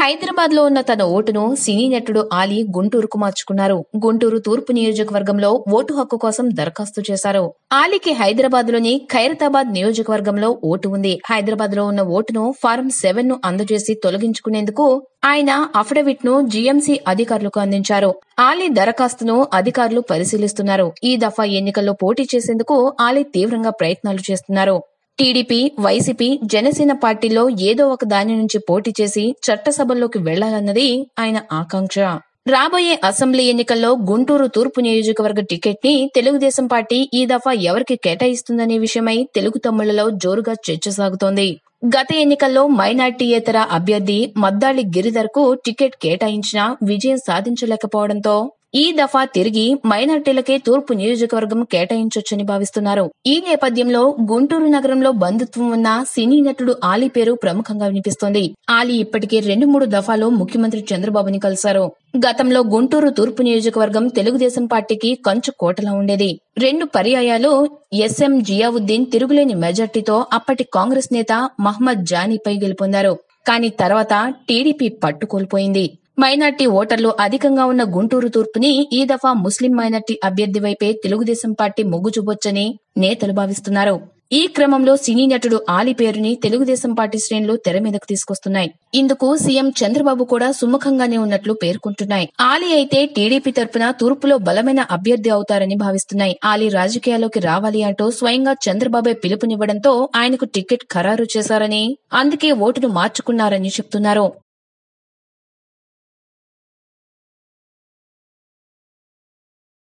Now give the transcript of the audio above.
హైదరాబాద్లో ఉన్న తన ఓటును సినీ నటుడు ఆలీ గుంటూరుకు మార్చుకున్నారు. గుంటూరు తూర్పు నియోజకవర్గంలో ఓటు హక్కు కోసం దరఖాస్తు చేశారు. ఆలీకి హైదరాబాద్లోని ఖైరతాబాద్ నియోజకవర్గంలో ఓటు ఉంది. హైదరాబాద్లో ఉన్న ఓటును ఫారం సెవెన్ను అందజేసి తొలగించుకునేందుకు ఆయన అఫిడవిట్ను జీఎంసీ అధికారులకు అందించారు. ఆలీ దరఖాస్తును అధికారులు పరిశీలిస్తున్నారు. ఈ దఫా ఎన్నికల్లో పోటీ చేసేందుకు ఆలీ తీవ్రంగా ప్రయత్నాలు చేస్తున్నారు. టీడీపీ వైసీపీ జనసేన పార్టీలో ఏదో ఒక దాని నుంచి పోటీ చేసి చట్టసభల్లోకి వెళ్ళాలన్నది ఆయన ఆకాంక్ష. రాబోయే అసెంబ్లీ ఎన్నికల్లో గుంటూరు తూర్పు నియోజకవర్గ టికెట్ని తెలుగుదేశం పార్టీ ఈ దఫా ఎవరికి కేటాయిస్తుందనే విషయమై తెలుగు తమ్ముళ్ళలో జోరుగా చర్చ సాగుతోంది. గత ఎన్నికల్లో మైనార్టీయేతర అభ్యర్థి మద్దాళి గిరిధర్కు టికెట్ కేటాయించినా విజయం సాధించలేకపోవడంతో ఈ దఫా తిరిగి మైనార్టీలకే తూర్పు నియోజకవర్గం కేటాయించొచ్చని భావిస్తున్నారు. ఈ నేపథ్యంలో గుంటూరు నగరంలో బంధుత్వం ఉన్న సినీ నటుడు ఆలీ పేరు ప్రముఖంగా వినిపిస్తోంది. ఆలీ ఇప్పటికే రెండు మూడు దఫాలో ముఖ్యమంత్రి చంద్రబాబుని కలిశారు. గతంలో గుంటూరు తూర్పు నియోజకవర్గం తెలుగుదేశం పార్టీకి కంచు కోటలా ఉండేది. రెండు పర్యాయాలు ఎస్ఎం జియావుద్దీన్ తిరుగులేని మెజార్టీతో అప్పటి కాంగ్రెస్ నేత మహ్మద్ జానీపై గెలుపొందారు. కానీ తర్వాత టీడీపీ పట్టుకోల్పోయింది. మైనార్టీ ఓటర్లు అధికంగా ఉన్న గుంటూరు తూర్పుని ఈ దఫా ముస్లిం మైనార్టీ అభ్యర్థి వైపే తెలుగుదేశం పార్టీ మొగ్గు చూపొచ్చని నేతలు భావిస్తున్నారు. ఈ క్రమంలో సినీ నటుడు ఆలి పేరుని తెలుగుదేశం పార్టీ శ్రేణులు తెర మీదకు తీసుకొస్తున్నాయి. ఇందుకు సీఎం చంద్రబాబు కూడా సుముఖంగానే ఉన్నట్లు పేర్కొంటున్నాయి. ఆలి అయితే టీడీపీ తరపున తూర్పులో బలమైన అభ్యర్థి అవుతారని భావిస్తున్నాయి. ఆలి రాజకీయాల్లోకి రావాలి అంటూ స్వయంగా చంద్రబాబే పిలుపునివ్వడంతో ఆయనకు టికెట్ ఖరారు చేశారని అందుకే ఓటును మార్చుకున్నారని చెప్తున్నారు.